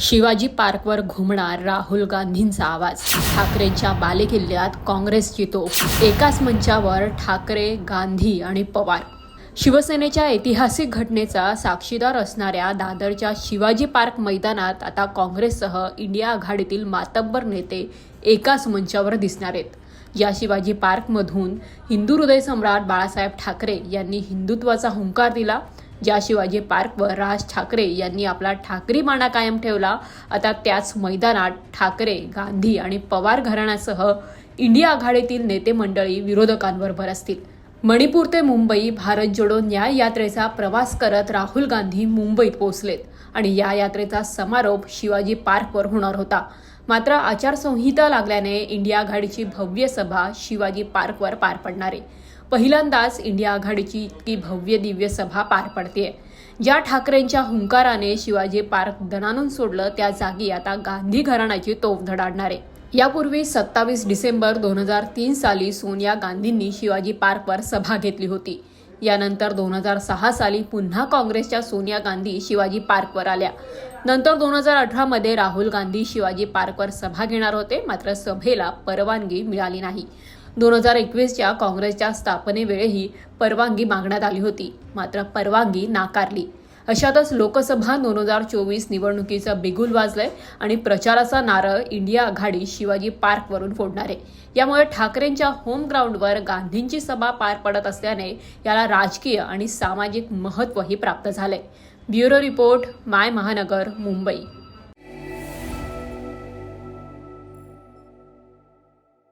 शिवाजी पार्कवर घुमणार राहुल गांधींचा आवाज. ठाकरेंच्या बालेकिल्ल्यात काँग्रेसची तोफ एकाच मंचावर ठाकरे गांधी आणि पवार. शिवसेनेच्या ऐतिहासिक घटनेचा साक्षीदार असणाऱ्या दादरच्या शिवाजी पार्क मैदानात आता काँग्रेससह इंडिया आघाडीतील मातब्बर नेते एकाच मंचावर दिसणार आहेत. या शिवाजी पार्कमधून हिंदू हृदय सम्राट बाळासाहेब ठाकरे यांनी हिंदुत्वाचा हुंकार दिला. ज्या शिवाजी पार्कवर राज ठाकरे यांनी आपला ठाकरी माणा कायम ठेवला. आता त्याच मैदानात ठाकरे गांधी आणि पवार घराण्यासह इंडिया आघाडीतील नेते मंडळी विरोधकांवर बरसतील मणिपूर ते मुंबई भारत जोडो न्याय यात्रेचा प्रवास करत राहुल गांधी मुंबईत पोहोचलेत आणि या यात्रेचा समारोप शिवाजी पार्कवर होणार होता. मात्र आचारसंहिता लागल्याने इंडिया आघाडीची भव्य सभा शिवाजी पार्कवर पार पडणार आहे. पहिल्यांदाच इंडिया आघाडीची इतकी भव्य दिव्य सभा पार पडते ज्या ठाकरेंच्या हुंकाराने शिवाजी पार्क दणानून सोडलं त्या जागी आता गांधी घराण्याची तोफ धडाडणार आहे. यापूर्वी सत्तावीस डिसेंबर दोन हजार तीन साली सोनिया गांधींनी शिवाजी पार्कवर सभा घेतली होती. यानंतर दोन हजार सहा साली पुन्हा काँग्रेसच्या सोनिया गांधी शिवाजी पार्कवर आल्या. नंतर दोन हजार अठरामध्ये राहुल गांधी शिवाजी पार्कवर सभा घेणार होते मात्र सभेला परवानगी मिळाली नाही. दोन हजार एकवीसच्या काँग्रेसच्या स्थापनेवेळीही परवानगी मागण्यात आली होती मात्र परवानगी नाकारली. अशातच लोकसभा दोन हजार चोवीस निवडणुकीचं बिगुल वाजलाय आणि प्रचाराचा नारळ इंडिया आघाडी शिवाजी पार्कवरून फोडणार. आहे यामुळे ठाकरेंच्या होम ग्राउंडवर गांधींची सभा पार पडत असल्याने याला राजकीय आणि सामाजिक महत्त्वही प्राप्त झालंय. ब्युरो रिपोर्ट माय महानगर मुंबई.